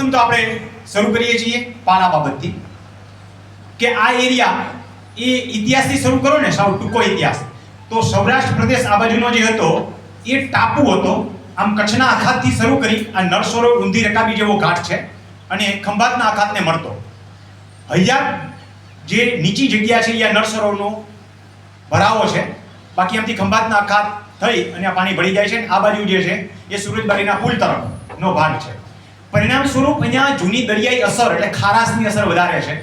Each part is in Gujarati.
પ્રથમ તો આપણે શરૂ કરીએ છીએ પાના બાબતથી કે આ એરિયા એ ઇતિહાસથી શરૂ કરો ને, સાવ ટૂંકો ઇતિહાસ. તો સૌરાષ્ટ્ર પ્રદેશ આ બાજુનો જે હતો, એ ટાપુ હતો. આમ કચ્છના આખાતથી શરૂ કરી આ નરસોરો ઊંધી રકાબી જેવો ઘાટ છે અને ખંભાતના આખાતને મળતો. હૈયા જે નીચી જગ્યા છે, એ આ નળસરોવરનો ભરાવો છે. બાકી આમથી ખંભાતના આખાત થઈ અને આ પાણી ભળી જાય છે. આ બાજુ જે છે, એ સુરજબારીના પુલ તરફનો ભાગ છે. પરિણામ સ્વરૂપ અહીંયા જૂની દરિયાઈ અસર એટલે ખારાશની અસર વધારે છે.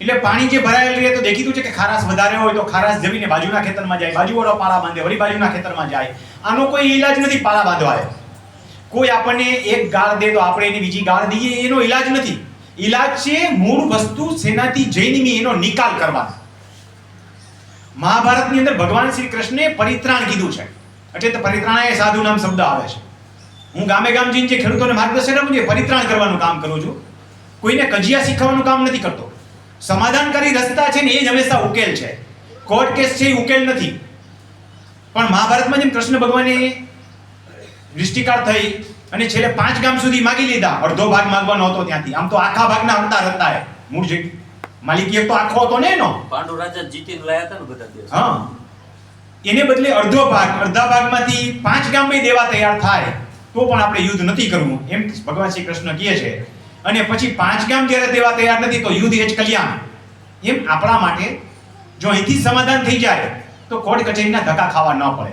એટલે પાણી જે ભરાયેલ રહે તો દેખીતું છે કે ખારાશ વધારે હોય તો ખારાશ જમીને બાજુના ખેતરમાં જાય બાજુવાળો પાળા બાંધે, વળી બાજુના ખેતરમાં જાય. આનો કોઈ ઈલાજ નથી પાળા બાંધવાય કોઈ આપણને એક ગાળ દે તો આપણે એની બીજી ગાળ દઈએ, એનો ઈલાજ નથી. ઈલાજ છે મૂળ વસ્તુ સેનાથી જૈનની એનો નિકાલ કરવા મહાભારતની અંદર ભગવાન શ્રી કૃષ્ણે પરિત્રાણ કીધું છે. એટલે તો પરિત્રાણાય સાધુ નામ શબ્દ આવે છે. હું ગામે ગામ જઈને જે ખેડૂતોને માર્ગદર્શન આપું છું પરિત્રાણ કરવાનું કામ કરું છું. કોઈને કજિયા શીખવાનું કામ નથી કરતો. સમાધાનકારી રસ્તા છે ને એ જ હંમેશા ઉકેલ છે. કોર્ટ કેસ છે એ ઉકેલ નથી. પણ મહાભારતમાં જેમ કૃષ્ણ ભગવાને દૃષ્ટિકાળ થઈ અને છેલ્લે પાંચ ગામ સુધી માગી લીધા અડધો ભાગ માગવાનો હતો ત્યાંથી. આમ તો આખા ભાગના હતા હતા એ. મૂળ જે માલિકી તો આખો હતો ને એનો. પાંડુ રાજા જીતીને લાયા હતા ને બધા દેશ હા. એને બદલે અડધો ભાગ અડધા ભાગમાંથી પાંચ ગામ દેવા તૈયાર થાય. તો પણ આપણે યુદ્ધ નથી કરવું. એમ ભગવાન શ્રી કૃષ્ણ કહે છે. અને પછી પાંચ ગામ જ્યારે દેવા તૈયાર નથી, તો યુદ્ધ એ જ કલ્યાણ. એમ આપણા માટે જો અહીંથી સમાધાન થઈ જાય, તો કોર્ટ કચેરીના ધક્કા ખાવા ન પડે.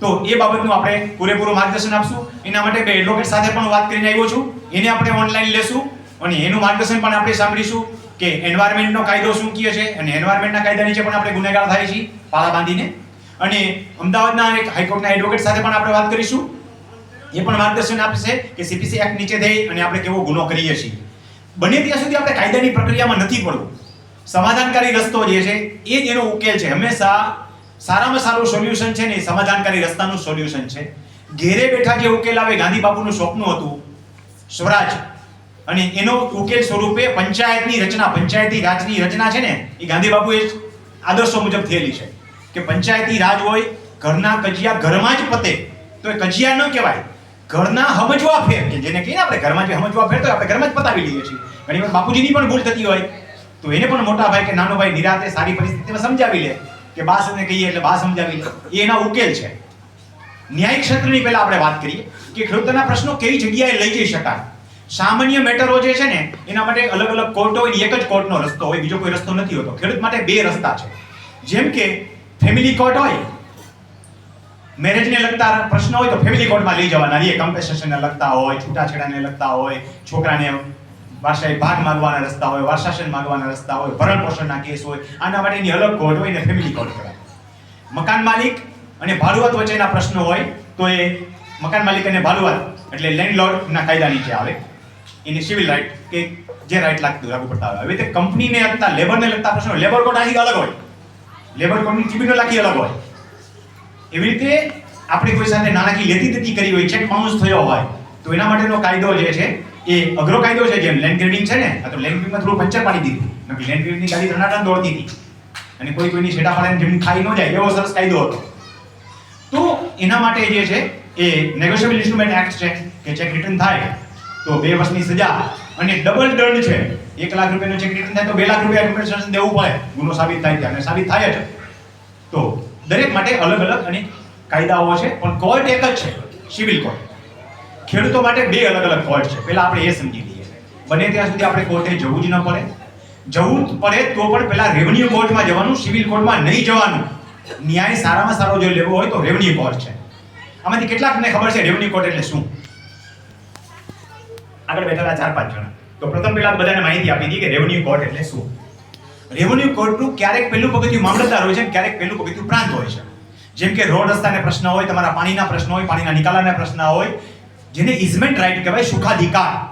તો એ બાબતનું આપણે પૂરેપૂરું માર્ગદર્શન આપશું. એના માટે બે એડવોકેટ સાથે પણ વાત કરીને આવ્યો છું. એને આપણે ઓનલાઈન લેશું અને એનું માર્ગદર્શન પણ આપણે સાંભળીશું કે એન્વાયરમેન્ટનો કાયદો શું કહે છે અને એન્વાયરમેન્ટના કાયદા નીચે પણ આપણે ગુનેગાર થાય છે, પાળા બાંધીને. અને અમદાવાદના એક હાઈકોર્ટના એડવોકેટ સાથે પણ આપણે વાત કરીશું. એ પણ માર્ગદર્શન આપશે કે સીપીસી એક્ટ નીચે થઈ અને આપણે કેવો ગુનો કરીએ છીએ. બને ત્યાં સુધી આપણે કાયદાની પ્રક્રિયામાં નથી પડવું. સમાધાનકારી રસ્તો જે છે, એ જ એનો ઉકેલ છે. હંમેશા સારામાં સારું સોલ્યુશન છે ને એ સમાધાનકારી રસ્તાનું સોલ્યુશન છે. ઘેરે બેઠા જે ઉકેલ આવે, ગાંધી બાપુનું સ્વપ્ન હતું, સ્વરાજ. અને એનો ઉકેલ સ્વરૂપે પંચાયતની રચના, પંચાયતી રાજની રચના છે ને, એ ગાંધી બાપુએ આદર્શો મુજબ થયેલી છે. કે પંચાયતી રાજ હોય, ઘરના કજિયા ઘરમાં જ પતે. તો એ કજિયા ન કહેવાય. ઘરના સમજવા ફેર કે જેને કહીએ આપણે ઘરમાં જે સમજવા ફેર તો આપણે ઘરમાં જ પતાવી લઈએ છીએ. ઘણી વાર બાપુજીની પણ ભૂલ થતી હોય. તો એને પણ મોટા ભાઈ કે નાનો ભાઈ નિરાતે સારી પરિસ્થિતિમાં સમજાવી લે કે બા સાથે કહીએ એટલે બા સમજાવી લે. એ એના ઉકેલ છે. ન્યાય ક્ષેત્રની પહેલા આપણે વાત કરીએ કે ખેડૂતોના પ્રશ્નો કેવી જગ્યાએ લઈ જઈ શકાય? સામાન્ય મેટરો જે છે ને, એના માટે અલગ અલગ કોર્ટ હોય એક જ કોર્ટનો રસ્તો હોય, બીજો કોઈ રસ્તો નથી હોતો. ખેડૂત માટે બે રસ્તા છે. જેમ કે ફેમિલી કોર્ટ હોય મેરેજને લગતા પ્રશ્નો હોય તો ફેમિલી કોર્ટમાં લઈ જવાના. એ કમ્પેન્સેશનને લગતા હોય, છૂટાછેડાને લગતા હોય, છોકરાને વારસાઈ ભાગ માંગવાના રસ્તા હોય વારસાશન માંગવાના રસ્તા હોય, ભરણ પોષણના કેસ હોય, આના માટેની અલગ કોર્ટ હોય ને ફેમિલી કોર્ટ કહેવાય મકાન માલિક અને ભાડુઆત વચ્ચેના પ્રશ્નો હોય તો એ મકાન માલિક અને ભાડુઆત એટલે લેન્ડલોર્ડના કાયદા નીચે આવે. એની સિવિલ રાઇટ કે જે રાઇટ લાગતું લાગુ પડતા આવે હવે તે કંપનીને લગતા લેબરને લગતા પ્રશ્નો લેબર કોડ આખી અલગ હોય. લેબર કોડની ટ્રિબ્યુનલ આખી અલગ હોય. એવી રીતે આપણે કોઈ સાથે નાણાકીય લેતી દેતી કરી હોય ચેક બાઉન્સ થયો હોય, તો એના માટેનો કાયદો જે છે, એ અઘરો કાયદો છે, જેમ લેન્ડ ગ્રેડિંગ છે ને તો લેન્ડ ગ્રેડિંગમાં થોડું પંચર પાડી દીધું, નકર લેન્ડ ગ્રેડિંગની ગાડી ટનાટન દોડતી હતી. અને કોઈ કોઈની છેડા પાડીને જેમ ખાઈ ન જાય, એવો સરસ કાયદો હતો. તો એના માટે જે છે, એ નેગોશિયેબલ ઇન્સ્ટ્રુમેન્ટ એક્ટ છે કે ચેક રિટર્ન થાય, તો બે વર્ષની સજા અને ડબલ દંડ છે. એક લાખ રૂપિયાનો ચેક રિટર્ન થાય, તો બે લાખ રૂપિયા કોમ્પન્સેશન દેવું પડે. ગુનો સાબિત થાય અને સાબિત થાય જ. તો દરેક માટે અલગ અલગ અને કાયદાઓ છે, પણ કોર્ટ એક જ છે સિવિલ કોર્ટ ખેડૂતો માટે બે અલગ અલગ કોર્ટ છે. પહેલા આપણે એ સમજી લઈએ. બને ત્યાં સુધી આપણે કોર્ટે જવું જ ન પડે. જવું પડે તો પણ પહેલા રેવન્યુ કોર્ટમાં જવાનું સિવિલ કોર્ટમાં નહીં જવાનું. ન્યાય સારામાં સારો જો લેવો હોય તો રેવન્યુ કોર્ટ છે. આમાંથી કેટલાકને ખબર છે રેવન્યુ કોર્ટ એટલે શું? આગળ બેઠેલા ચાર પાંચ જણા. તો પ્રથમ પહેલા બધાને માહિતી આપી હતી કે રેવન્યુ કોર્ટ એટલે શું? રેવન્યુ કોર્ટનું ક્યારેક પહેલું પગથિયું મામલતદાર હોય છે ક્યારેક પહેલું પગથિયું પ્રાંત હોય છે. જેમ કે રોડ રસ્તાને પ્રશ્ન હોય, તમારા પાણીના પ્રશ્ન હોય, પાણીના નિકાલાના પ્રશ્ન હોય, જેને ઇઝમેન્ટ રાઇટ કહેવાય સુખાધિકાર.